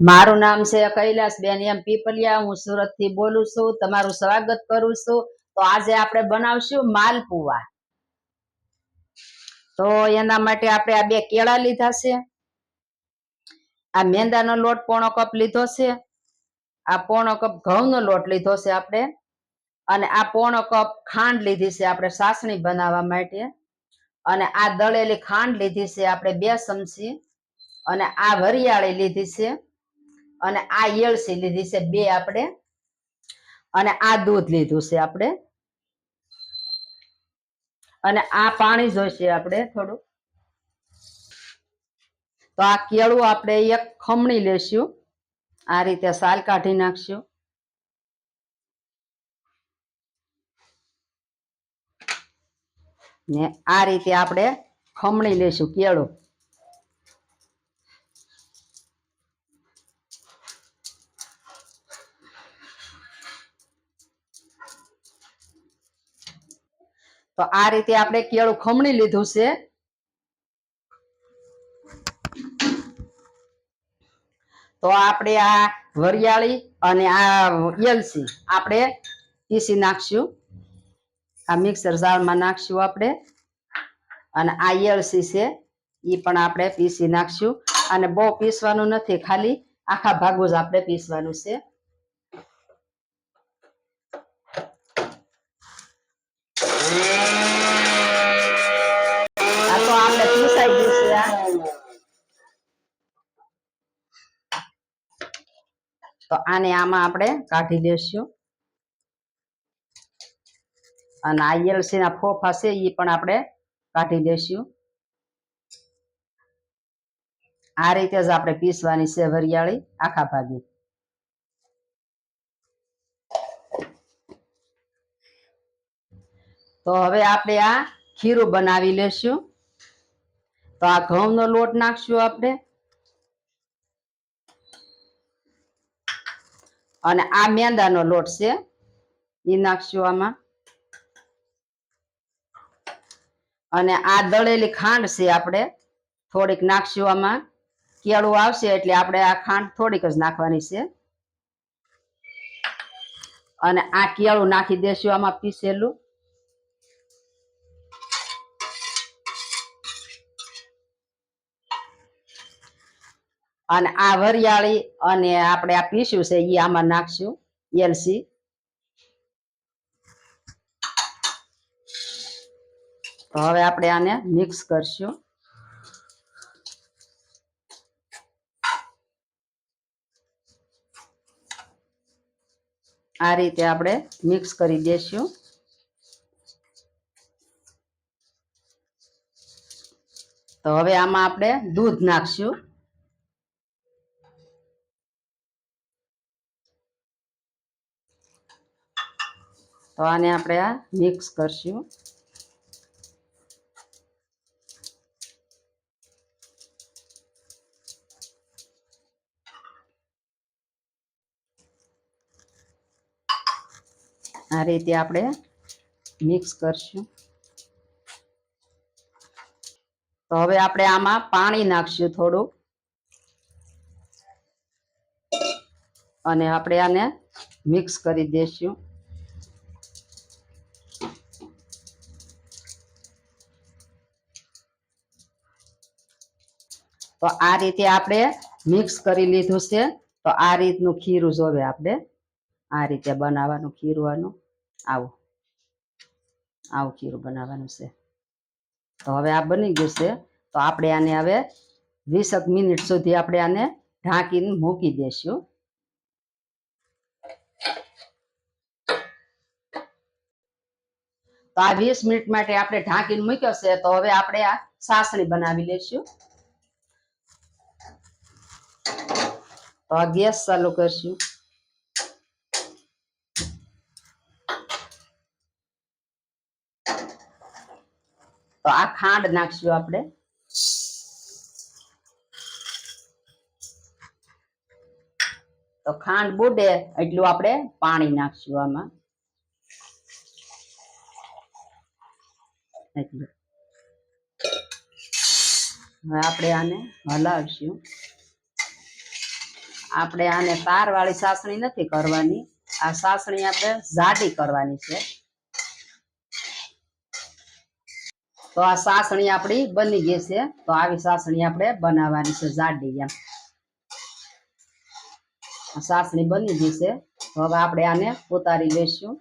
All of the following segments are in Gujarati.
મારું નામ છે કૈલાસબેન એમ પીપલિયા. હું સુરતથી બોલું છું. તમારું સ્વાગત કરું છું. તો આજે આપણે બનાવશું માલપુવા. તો એના માટે આપણે આ બે કેળા લીધા છે. આ મેંદાનો લોટ પોણો કપ લીધો છે. આ પોણો કપ ઘઉંનો લોટ લીધો છે આપણે. અને આ પોણો કપ ખાંડ લીધી છે આપણે સાસણી બનાવવા માટે. અને આ દળેલી ખાંડ લીધી છે આપણે બે ચમચી. અને આ વરિયાળી લીધી છે. અને આ એળસી લીધી છે બે આપણે. અને આ દૂધ લીધું છે આપણે. અને આ પાણી જોઈશે આપણે થોડું. તો આ કેળું આપણે એક ખમણી લેશું. આ રીતે સાલ કાઢી નાખશું. ને આ રીતે આપણે ખમણી લેશું કેળું. તો આ રીતે આપણે કેળું ખમણી લીધું છે. તો આપણે આ વરિયાળી અને આ એલસી આપણે પીસી નાખશું. આ મિક્સર જારમાં નાખશું આપણે. અને આ એલસી છે એ પણ આપણે પીસી નાખશું. અને બહુ પીસવાનું નથી, ખાલી આખા ભાગું જ આપણે પીસવાનું છે. તો આપણે ગયું આ? તો આને આમાં આપણે કાઢી લેશું. અને આઈએલસી ના ફોફા છે એ પણ આપણે કાઢી લેશું. આ રીતે જ આપણે પીસવાની છે વરિયાળી આખા ભાગી. તો હવે આપણે આ ખીરું બનાવી લેશું. તો આ ઘઉંનો લોટ નાખશું આપણે. અને આ મેંદાનો લોટ છે, એ નાખશું આમાં. અને આ દળેલી ખાંડ છે આપણે, થોડીક નાખશું આમાં. કેળું આવશે એટલે આપણે આ ખાંડ થોડીક જ નાખવાની છે. અને આ કેળું નાખી દેશું આમાં પીસેલું. અને આ વરિયાળી અને આપણે આ પીસ્યું છે એ આમાં નાખશું એલસી તો હવે આપણે આને મિક્સ કરશું. આ રીતે આપણે મિક્સ કરી દેશું. તો હવે આમાં આપણે દૂધ નાખશું. તો આને આપણે આ મિક્સ કરશું. આ રીતે આપણે મિક્સ કરશું. તો હવે આપણે આમાં પાણી નાખશું થોડું અને આપણે આને મિક્સ કરી દેશું. તો આ રીતે આપણે મિક્સ કરી લીધું છે. તો આ રીતનું ખીરું જોવે આપણે. આ રીતે બનાવવાનું ખીરવાનું આવું. આવું ખીરું બનાવવાનું છે. તો હવે આ બની ગયું છે. તો આપણે આને હવે વીસક મિનિટ સુધી આપણે આને ઢાંકીને મૂકી દેશું. તો આ વીસ મિનિટ માટે આપણે ઢાંકીને મૂક્યો છે. તો હવે આપણે આ સાસણી બનાવી લઈશું તો આ ગેસ ચાલુ કરશું. તો આ ખાંડ નાખશું આપણે. તો ખાંડ બુડે એટલું આપણે પાણી નાખશું આમાં. હવે આપણે આને હલાવશું. આપણે આને તાર વાળી સાસણી નથી કરવાની. આ સાસણી આપણે જાડી કરવાની છે. તો આ સાસણી આપણી બની ગઈ છે. તો આવી સાસણી આપણે બનાવવાની છે જાડી એમ. સાસણી બની ગઈ છે. હવે આપણે આને ઉતારી લઈશું.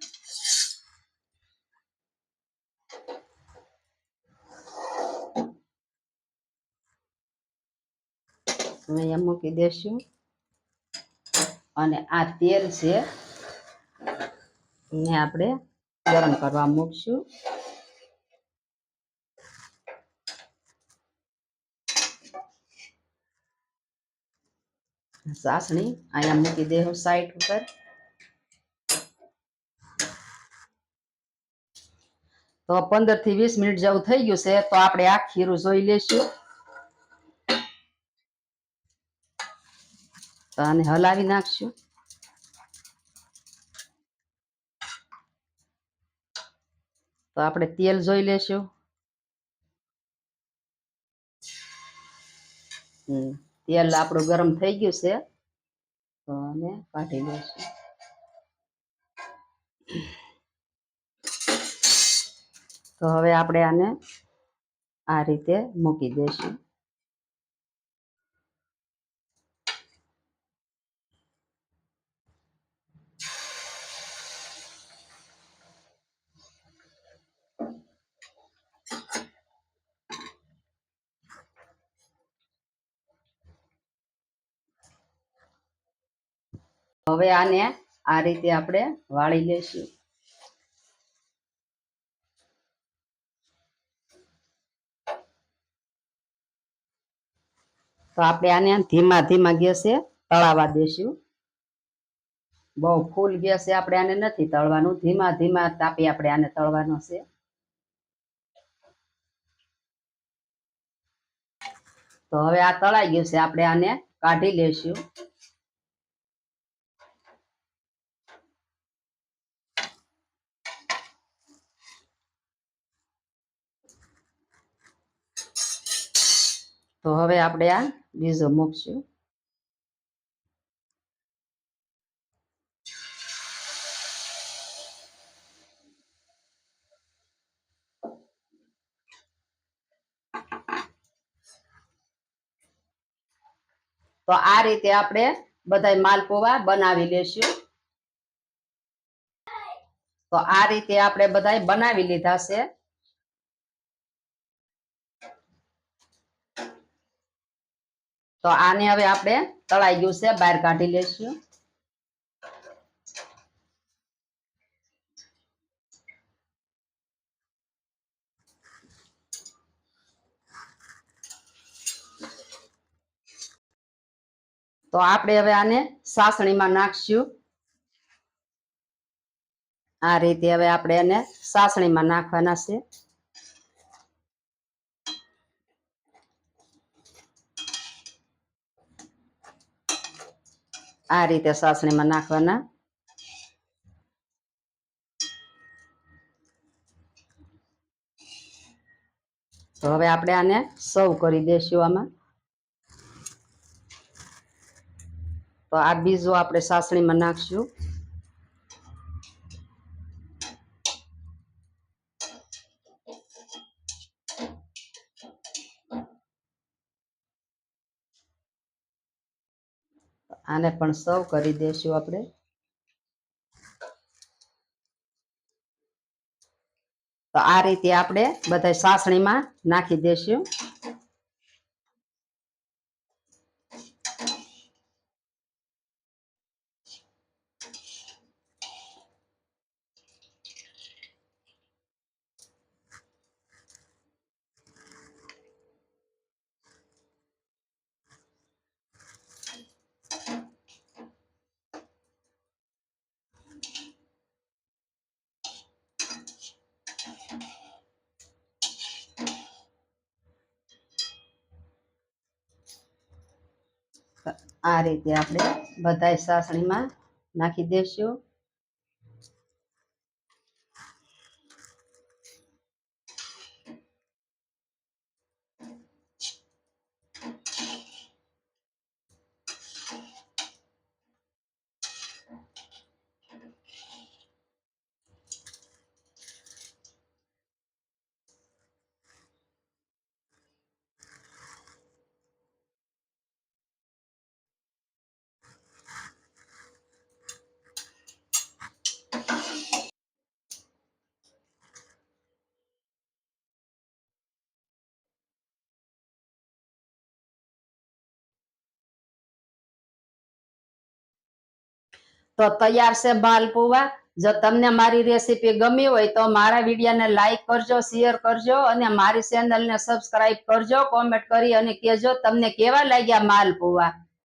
અહીંયા મૂકી દેશું અને આ તેલ છે ને આપણે ગરમ કરવા મૂકશું. સાસણી અહીંયા મૂકી દેવું સાઈડ ઉપર. તો પંદરથી વીસ મિનિટ જેવું થઈ ગયું છે, તો આપણે આ ખીરું જોઈ લેશું તો આને હલાવી નાખશું તો આપણે તેલ જોઈ લેશું. તેલ આપણું ગરમ થઈ ગયું છે. તો આને કાઢી લઈશું તો હવે આપણે આને આ રીતે મૂકી દઈશું હવે આને આ રીતે આપણે વાળી લઈશું તો આપણે આને ધીમા ધીમા ગેસે તળાવા દેશું. બહુ ફૂલ ગેસે આપણે આને નથી તળવાનું. ધીમા ધીમા તાપી આપણે આને તળવાનો છે. તો હવે આ તળાઈ ગયું છે. આપણે આને કાઢી લેશું. તો હવે આપણે આ બીજો મૂકશું. તો આ રીતે આપણે બધા માલપુવા બનાવી લેશું. તો આ રીતે આપણે બધા બનાવી લીધા છે. તો આને હવે આપણે તળાઈ ગયું છે, બહાર કાઢી લેશું તો આપણે હવે આને સાસણીમાં નાખશું. આ રીતે હવે આપણે એને સાસણીમાં નાખવાના છે. આ રીતે સાસણીમાં નાખવાના. તો હવે આપણે આને સર્વ કરી દેશું આમાં. તો આ બીજો આપણે સાસણીમાં નાખશું. આને પણ સર્વ કરી દેશું આપણે. તો આ રીતે આપણે બધા સાસણીમાં નાખી દેશું. આ રીતે આપણે બધાય સાસણીમાં નાખી દેશું. તો તૈયાર છે માલપુવા જો તમને મારી રેસીપી ગમી હોય તો મારા વિડીયોને લાઈક કરજો શેર કરજો અને મારી ચેનલને સબસ્ક્રાઇબ કરજો કોમેન્ટ કરી અને કહેજો તમને કેવા લાગ્યા માલપુવા